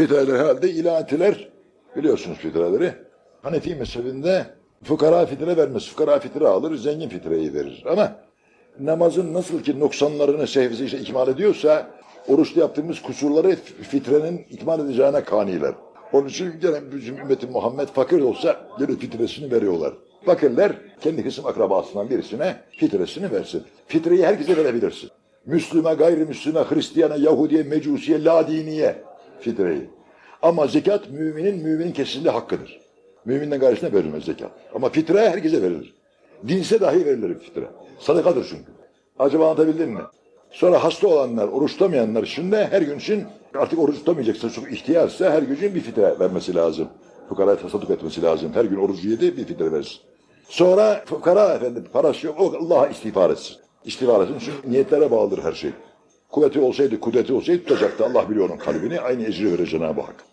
Fitreler herhalde ilahatiler biliyorsunuz fitreleri. Hanefi mezhebinde fukara fitre vermez. Fukara fitre alır, zengin fitreyi verir. Ama namazın nasıl ki noksanlarını sehvisi işte ikmal ediyorsa oruçta yaptığımız kusurları fitrenin ikmal edeceğine kaniler. Onun için gene bizim ümmeti Muhammed fakir olsa gene fitresini veriyorlar. Fakirler kendi kısım akrabasından birisine fitresini versin. Fitreyi herkese verebilirsin. Müslüme, gayrimüslime, Hristiyana, Yahudiye, Mecusiye, Ladiniye fitreyi. Ama zekat müminin müminin kesinlikle hakkıdır. Müminden gayrısına verilmez zekat. Ama fitre herkese verilir. Dinse dahi verilir fitre. Sadakadır çünkü. Acaba anlatabildim mi? Sonra hasta olanlar, oruç tutamayanlar de her gün için artık oruç tutamayacaksa çok ihtiyarsa her gün bir fitre vermesi lazım. Fukaraya tasadduk etmesi lazım. Her gün orucu yedi bir fitre versin. Sonra fukara efendim parası yok o Allah'a istiğfar etsin. İstiğfar etsin çünkü niyetlere bağlıdır her şey. Kuvveti olsaydı, kudreti olsaydı tutacaktı. Allah biliyor onun kalbini. Aynı ecri verir Cenab-ı Hak.